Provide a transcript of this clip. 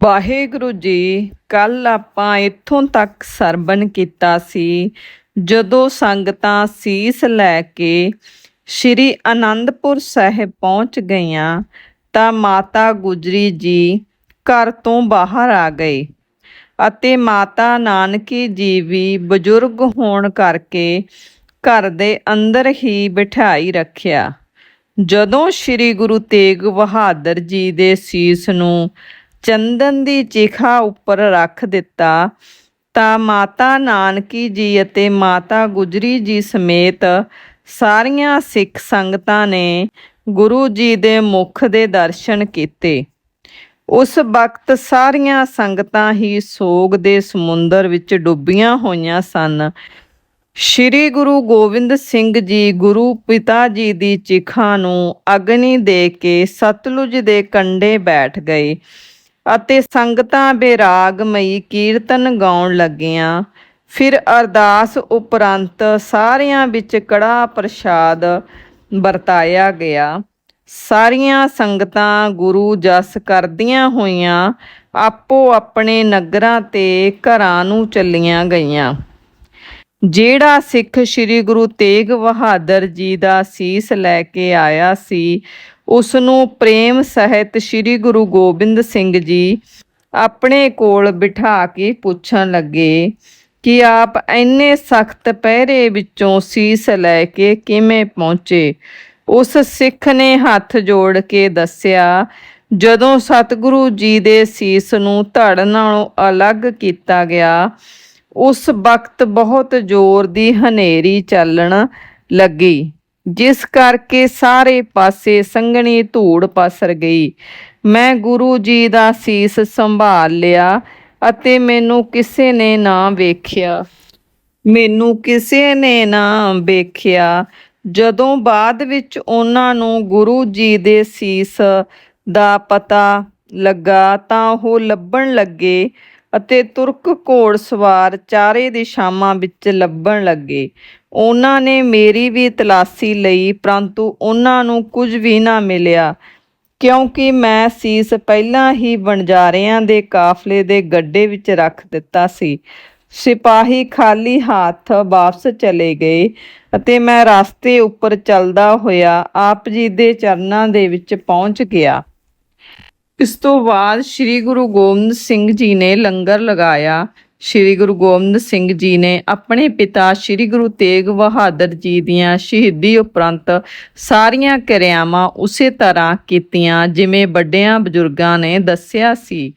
ਵਾਹਿਗੁਰੂ ਜੀ ਕੱਲ ਆਪਾਂ ਇੱਥੋਂ ਤੱਕ ਸਰਵਣ ਕੀਤਾ ਸੀ, ਜਦੋਂ ਸੰਗਤਾਂ ਸੀਸ ਲੈ ਕੇ ਸ਼੍ਰੀ ਅਨੰਦਪੁਰ ਸਾਹਿਬ ਪਹੁੰਚ ਗਈਆਂ, ਤਾਂ ਮਾਤਾ ਗੁਜਰੀ ਜੀ ਘਰ ਤੋਂ ਬਾਹਰ ਆ ਗਏ ਅਤੇ ਮਾਤਾ ਨਾਨਕੀ ਜੀ ਵੀ ਬਜ਼ੁਰਗ ਹੋਣ ਕਰਕੇ ਘਰ ਦੇ ਅੰਦਰ ਹੀ ਬਿਠਾਈ ਰੱਖਿਆ। ਜਦੋਂ ਸ੍ਰੀ ਗੁਰੂ ਤੇਗ ਬਹਾਦਰ ਜੀ ਦੇ ਸੀਸ ਨੂੰ ਚੰਦਨ ਦੀ ਚਿਖਾ ਉੱਪਰ ਰੱਖ ਦਿੱਤਾ, ਤਾਂ ਮਾਤਾ ਨਾਨਕੀ ਜੀ ਅਤੇ ਮਾਤਾ ਗੁਜਰੀ ਜੀ ਸਮੇਤ ਸਾਰੀਆਂ ਸਿੱਖ ਸੰਗਤਾਂ ਨੇ ਗੁਰੂ ਜੀ ਦੇ ਮੁਖ ਦੇ ਦਰਸ਼ਨ ਕੀਤੇ। ਉਸ ਵਕਤ ਸਾਰੀਆਂ ਸੰਗਤਾਂ ਹੀ ਸੋਗ ਦੇ ਸਮੁੰਦਰ ਵਿੱਚ ਡੁੱਬੀਆਂ ਹੋਈਆਂ ਸਨ। ਸ਼੍ਰੀ ਗੁਰੂ ਗੋਬਿੰਦ ਸਿੰਘ ਜੀ ਗੁਰੂ ਪਿਤਾ ਜੀ ਦੀ ਚਿਖਾ ਨੂੰ ਅਗਨੀ ਦੇ ਕੇ ਸਤਲੁਜ ਦੇ ਕੰਢੇ ਬੈਠ ਗਏ। ਅਤੇ ਸੰਗਤਾਂ ਬੇਰਾਗਮਈ ਕੀਰਤਨ ਗਾਉਣ ਲੱਗੀਆਂ। ਫਿਰ ਅਰਦਾਸ ਉਪਰੰਤ ਸਾਰਿਆਂ ਵਿੱਚ ਕੜਾ ਪ੍ਰਸ਼ਾਦ ਵਰਤਾਇਆ ਗਿਆ। ਸਾਰੀਆਂ ਸੰਗਤਾਂ ਗੁਰੂ ਜਸ ਕਰਦੀਆਂ ਹੋਈਆਂ ਆਪੋ ਆਪਣੇ ਨਗਰਾਂ ਤੇ ਘਰਾਂ ਨੂੰ ਚੱਲੀਆਂ ਗਈਆਂ। ਜਿਹੜਾ ਸਿੱਖ ਸ੍ਰੀ ਗੁਰੂ ਤੇਗ ਬਹਾਦਰ ਜੀ ਦਾ ਸੀਸ ਲੈ ਕੇ ਆਇਆ ਸੀ ਉਸ ਨੂੰ ਪ੍ਰੇਮ ਸਹਿਤ ਸ੍ਰੀ ਗੁਰੂ ਗੋਬਿੰਦ ਸਿੰਘ ਜੀ ਆਪਣੇ ਕੋਲ ਬਿਠਾ ਕੇ ਪੁੱਛਣ ਲੱਗੇ ਕਿ ਆਪ ਇੰਨੇ ਸਖਤ ਪਹਿਰੇ ਵਿੱਚੋਂ ਸੀਸ ਲੈ ਕੇ ਕਿਵੇਂ ਪਹੁੰਚੇ? ਉਸ ਸਿੱਖ ਨੇ ਹੱਥ ਜੋੜ ਕੇ ਦੱਸਿਆ, ਜਦੋਂ ਸਤਿਗੁਰੂ ਜੀ ਦੇ ਸੀਸ ਨੂੰ ਧੜ ਨਾਲੋਂ ਅਲੱਗ ਕੀਤਾ ਗਿਆ, ਉਸ ਵਕਤ ਬਹੁਤ ਜ਼ੋਰ ਦੀ ਹਨੇਰੀ ਚੱਲਣ ਲੱਗੀ। ਜਿਸ ਕਰਕੇ ਸਾਰੇ ਪਾਸੇ ਸੰਘਣੀ ਧੂੜ ਪਸਰ ਗਈ। ਮੈਂ ਗੁਰੂ ਜੀ ਦਾ ਸੀਸ ਸੰਭਾਲ ਲਿਆ ਅਤੇ ਮੈਨੂੰ ਕਿਸੇ ਨੇ ਨਾ ਵੇਖਿਆ। ਮੈਨੂੰ ਕਿਸੇ ਨੇ ਨਾ ਵੇਖਿਆ। ਜਦੋਂ ਬਾਅਦ ਵਿੱਚ ਉਹਨਾਂ ਨੂੰ ਗੁਰੂ ਜੀ ਦੇ ਸੀਸ ਦਾ ਪਤਾ ਲੱਗਾ ਤਾਂ ਉਹ ਲੱਭਣ ਲੱਗੇ ਅਤੇ ਤੁਰਕ ਘੋੜ ਸਵਾਰ ਚਾਰੇ ਦਿਸ਼ਾਵਾਂ ਵਿੱਚ ਲੱਭਣ ਲੱਗੇ। ਉਹਨਾਂ ਨੇ ਮੇਰੀ ਵੀ ਤਲਾਸ਼ੀ ਲਈ, ਪਰੰਤੂ ਉਹਨਾਂ ਨੂੰ ਕੁਝ ਵੀ ਨਾ ਮਿਲਿਆ, ਕਿਉਂਕਿ ਮੈਂ ਸੀਸ ਪਹਿਲਾਂ ਹੀ ਵਣਜਾਰਿਆਂ ਦੇ ਕਾਫਲੇ ਦੇ ਗੱਡੇ ਵਿੱਚ ਰੱਖ ਦਿੱਤਾ ਸੀ। ਸਿਪਾਹੀ ਖਾਲੀ ਹੱਥ ਵਾਪਸ ਚਲੇ ਗਏ ਅਤੇ ਮੈਂ ਰਸਤੇ ਉੱਪਰ ਚੱਲਦਾ ਹੋਇਆ ਆਪ ਜੀ ਦੇ ਚਰਨਾਂ ਦੇ ਵਿੱਚ ਪਹੁੰਚ ਗਿਆ। ਇਸ ਤੋਂ ਬਾਅਦ ਸ੍ਰੀ ਗੁਰੂ ਗੋਬਿੰਦ ਸਿੰਘ ਜੀ ਨੇ ਲੰਗਰ ਲਗਾਇਆ। ਸ੍ਰੀ ਗੁਰੂ ਗੋਬਿੰਦ ਸਿੰਘ ਜੀ ਨੇ ਆਪਣੇ ਪਿਤਾ ਸ੍ਰੀ ਗੁਰੂ ਤੇਗ ਬਹਾਦਰ ਜੀ ਦੀਆਂ ਸ਼ਹੀਦੀ ਉਪਰੰਤ ਸਾਰੀਆਂ ਕਿਰਿਆਵਾਂ ਉਸੇ ਤਰ੍ਹਾਂ ਕੀਤੀਆਂ, ਜਿਵੇਂ ਵੱਡਿਆਂ ਬਜ਼ੁਰਗਾਂ ਨੇ ਦੱਸਿਆ ਸੀ।